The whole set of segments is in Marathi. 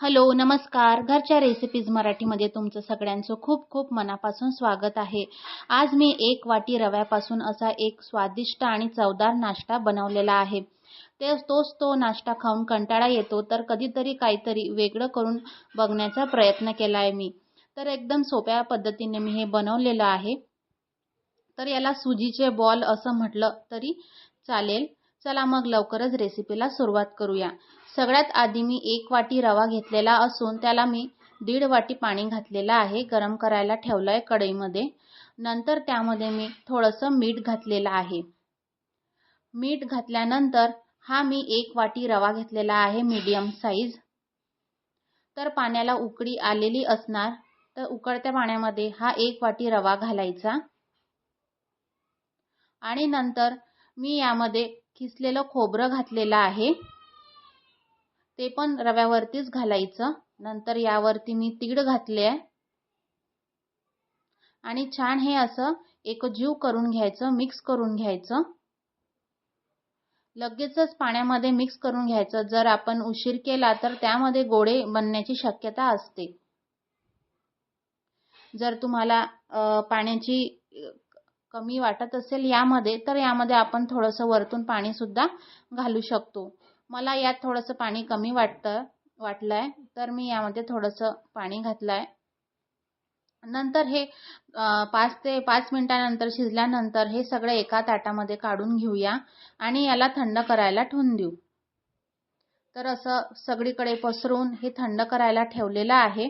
हॅलो नमस्कार. घरच्या रेसिपीज मराठीमध्ये तुमचं सगळ्यांचं खूप खूप मनापासून स्वागत आहे. आज मी एक वाटी रव्यापासून असा एक स्वादिष्ट आणि चवदार नाश्ता बनवलेला आहे. ते तोच तो नाश्ता खाऊन कंटाळा येतो तर कधीतरी काहीतरी वेगळं करून बघण्याचा प्रयत्न केला आहे मी. तर एकदम सोप्या पद्धतीने मी हे बनवलेलं आहे. तर याला सुजीचे बॉल असं म्हटलं तरी चालेल. चला मग लवकरच रेसिपीला सुरुवात करूया. सगळ्यात आधी मी एक वाटी रवा घेतलेला असून त्याला मी दीड वाटी पाणी घातलेलं आहे गरम करायला ठेवलं आहे कढईमध्ये. नंतर त्यामध्ये मी थोडंसं मीठ घातलेलं आहे. मीठ घातल्यानंतर हा मी एक वाटी रवा घेतलेला आहे मीडियम साईज तर पाण्याला उकळी आलेली असणार तर उकळत्या पाण्यामध्ये हा एक वाटी रवा घालायचा. आणि नंतर मी यामध्ये किसलेलं खोबरं घातलेलं आहे ते पण रव्यावरतीच घालायचं. नंतर यावरती मी तीळ घातले आहे आणि छान हे असं एकजीव करून घ्यायचं मिक्स करून घ्यायचं. लगेचच पाण्यामध्ये मिक्स करून घ्यायचं. जर आपण उशीर केला तर त्यामध्ये गोळे बनण्याची शक्यता असते. जर तुम्हाला पाण्याची कमी वाटत असेल यामध्ये तर यामध्ये आपण थोडंसं वरतून पाणीसुद्धा घालू शकतो. मला यात थोडंसं पाणी कमी वाटतं वाटलं आहे तर मी यामध्ये थोडंसं पाणी घातलं आहे नंतर हे पाच ते पाच मिनटानंतर शिजल्यानंतर हे सगळं एका ताटामध्ये काढून घेऊया आणि याला थंड करायला ठेवून देऊ. तर असं सगळीकडे पसरून हे थंड करायला ठेवलेलं आहे.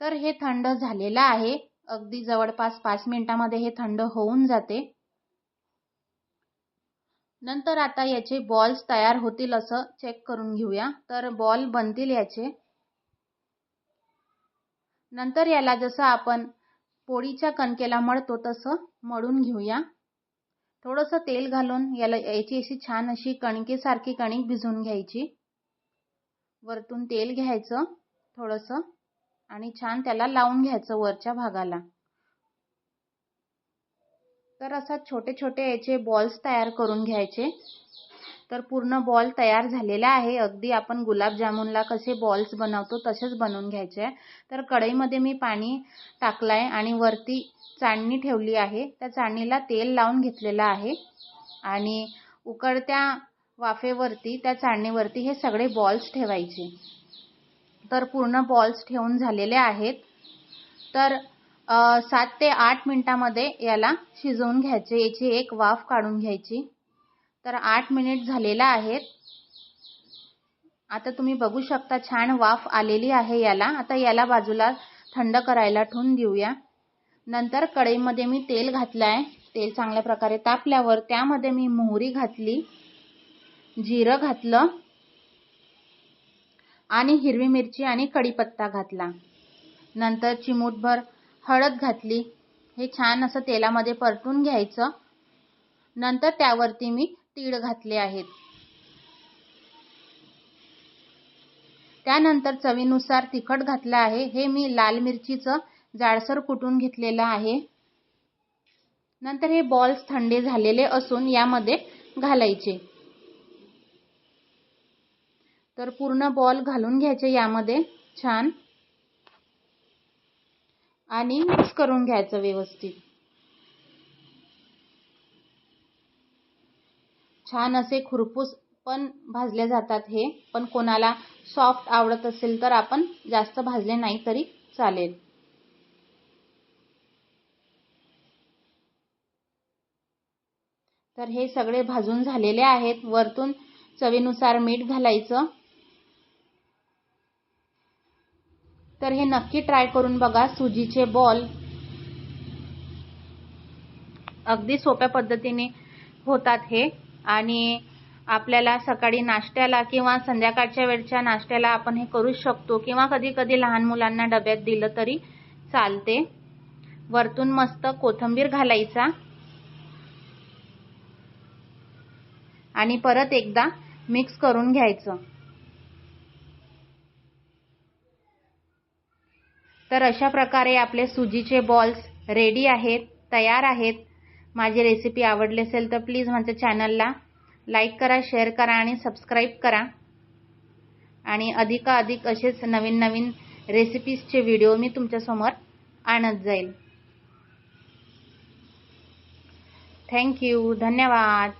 तर हे थंड झालेलं आहे. अगदी जवळपास पाच मिनिटामध्ये हे थंड होऊन जाते. नंतर आता याचे बॉल्स तयार होतील असं चेक करून घेऊया. तर बॉल बनतील याचे. नंतर याला जसं आपण पोळीच्या कणकेला मळतो तसं मळून घेऊया. थोडंसं तेल घालून याला याची अशी छान अशी कणकेसारखी कणिक भिजवून घ्यायची. वरतून तेल घ्यायचं थोडंसं. आणि छान त्याला लावून घ्यायचं वरच्या भागाला. तर असा छोटे छोटे याचे बॉल्स तयार करून घ्यायचे. तर पूर्ण बॉल तयार झालेला आहे. अगदी आपण गुलाबजामुनला कसे बॉल्स बनवतो तसेच बनवून घ्यायचे. आहे तर कढईमध्ये मी पाणी टाकलं आहे आणि वरती चाळणी ठेवली आहे. त्या चाळणीला तेल लावून घेतलेलं आहे. आणि उकडत्या वाफेवरती त्या चाळणीवरती हे सगळे बॉल्स ठेवायचे. तर पूर्ण बॉल्स ठेवून झालेले आहेत. तर सात ते आठ मिनटामध्ये याला शिजवून घ्यायचे. याची एक वाफ काढून घ्यायची. तर आठ मिनिट झालेला आहेत. आता तुम्ही बघू शकता छान वाफ आलेली आहे याला. आता याला बाजूला थंड करायला ठेवून देऊया. नंतर कढईमध्ये मी तेल घातलं आहे तेल चांगल्या प्रकारे तापल्यावर त्यामध्ये मी मोहरी घातली. जिरं घातलं. आणि हिरवी मिरची आणि कढीपत्ता घातला. नंतर चिमूटभर हळद घातली. हे छान असं तेलामध्ये परतून घ्यायचं. नंतर त्यावरती मी तीळ घातले आहेत. त्यानंतर चवीनुसार तिखट घातलं आहे. हे मी लाल मिरचीचं जाडसर कुटून घेतलेलं आहे. नंतर हे बॉल्स थंडे झालेले असून यामध्ये घालायचे. तर पूर्ण बॉल घालून घ्यायचे यामध्ये. छान. आणि मिक्स करून घ्यायचं व्यवस्थित. छान असे खुरपूस पण भाजले जातात हे. पण कोणाला सॉफ्ट आवडत असेल तर आपण जास्त भाजले नाही तरी चालेल. तर हे सगळे भाजून झालेले आहेत. वरतून चवीनुसार मीठ घालायचं. तर हे नक्की ट्राय करून बघा सुजीचे बॉल अगदी सोप्या पद्धतीने होतात हे. आणि आपल्याला सकाळी नाश्त्याला किंवा संध्याकाळच्या वेळच्या नाश्त्याला आपण हे करू शकतो किंवा कधी कधी लहान मुलांना डब्यात दिलं तरी चालते. वरतून मस्त कोथिंबीर घालायचा. आणि परत एकदा मिक्स करून घ्यायचं. तर अशा प्रकारे आपले सुजीचे बॉल्स रेडी आहेत तयार आहेत. माझी रेसिपी आवडली असेल तर प्लीज माझ्या चॅनलला लाईक करा शेअर करा आणि सबस्क्राईब करा. आणि अधिकाधिक असेच नवीन नवीन रेसिपीजचे व्हिडिओ मी तुमच्यासमोर आणत जाईल. थँक्यू धन्यवाद.